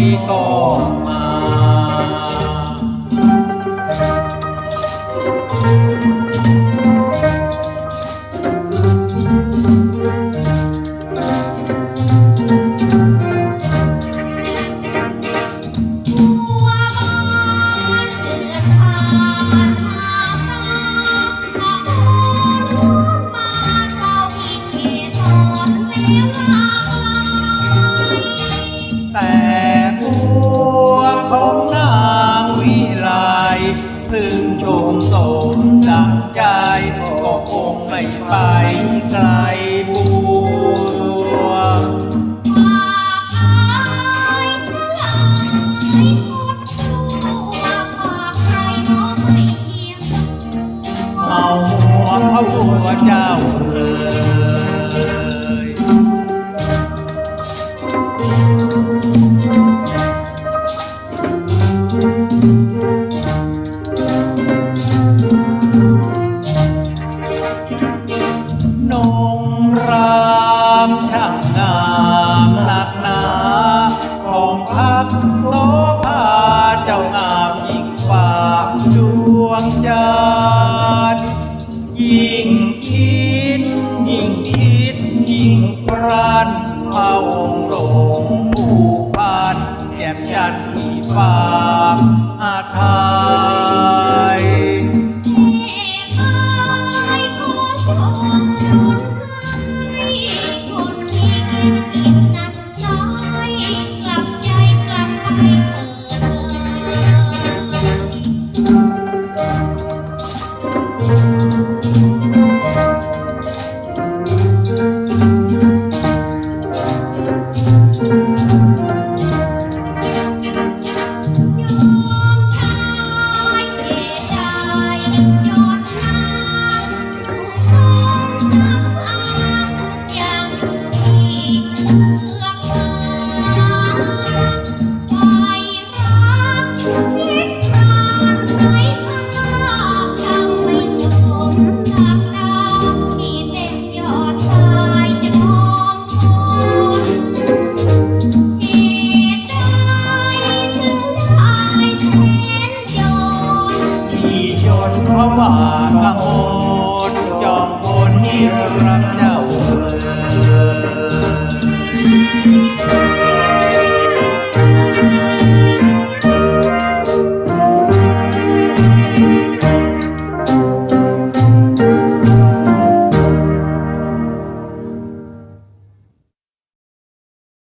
dito. ไปไกลบัวเอาหัวพระบัวเจ้าเลย ทา Ram